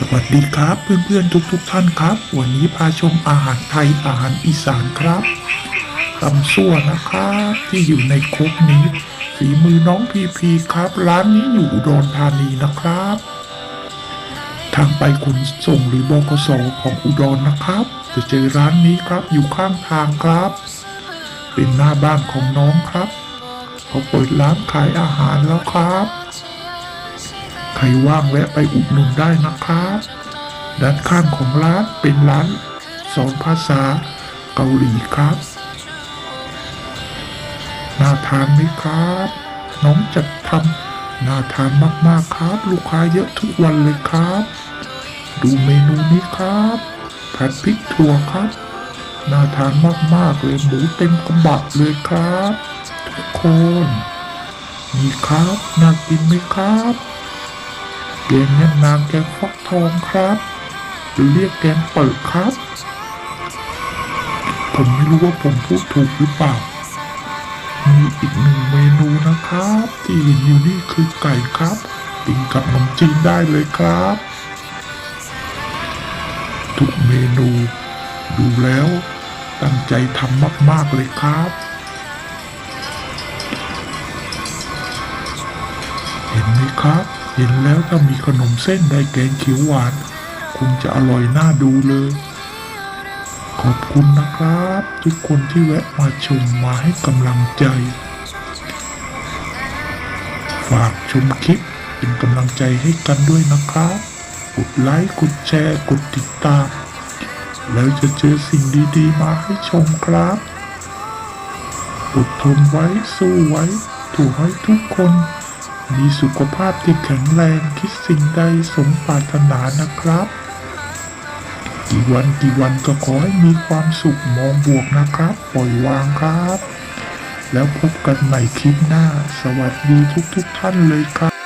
สวัสดีครับเพื่อนๆทุกๆท่านครับ วันนี้พาชมอาหารไทยอาหารอีสานครับตำซั่วนะครับที่อยู่ในครกนี้ฝีมือน้องพีพีครับ ร้านนี้อยู่อุดรธานีนะครับ ทางไปขนส่งหรือบกสของอุดรนะครับ จะเจอร้านนี้ครับอยู่ข้างทางครับ เป็นหน้าบ้านของน้องครับเขาเปิดร้านขายอาหารแล้วครับ ใครว่างแวะไปอุดหนุนได้นะครับด้านข้างของร้านเป็นร้านสอนภาษาเกาหลีครับ น่าทานไหมครับ น้องจัดทำน่าทานมากๆครับ ลูกค้าเยอะทุกวันเลยครับ ดูเมนูนี้ครับผัดพริกถั่วครับน่าทานมากๆเลยหมูเต็มกระบะเลยครับ ทุกคนนี่ครับ น่ากินไหมครับ แกงแม่นางแกงฟักทองครับหรือเรียกแกงเปิดครับ ผมไม่รู้ว่าผมพูดถูกหรือเปล่า มีอีกหนึ่งเมนูนะครับ ที่เห็นอยู่นี่คือไก่ครับกินกับขนมจีนได้เลยครับ ทุกเมนูดูแล้ว ตั้งใจทำมาก ๆ เลยครับ เห็นไหมครับ เห็นแล้วถ้ามีขนมเส้นได้แกงเขียวหวานคงจะอร่อยน่าดูเลย ขอบคุณนะครับ ทุกคนที่แวะมาชมมาให้กำลังใจ ฝากชมคลิปเป็นกำลังใจให้กันด้วยนะครับ กดไลค์กดแชร์กดติดตาม แล้วจะเจอสิ่งดีๆ มาให้ชมครับอดทนไว้สู้ไว้ถูกให้ทุกคน มีสุขภาพที่แข็งแรงคิดสิ่งใดสมปรารถนานะครับ กี่วันกี่วันก็ขอให้มีความสุขมองบวกนะครับ ปล่อยวางครับ แล้วพบกันใหม่คลิปหน้า สวัสดีทุกๆทท่านเลยครับ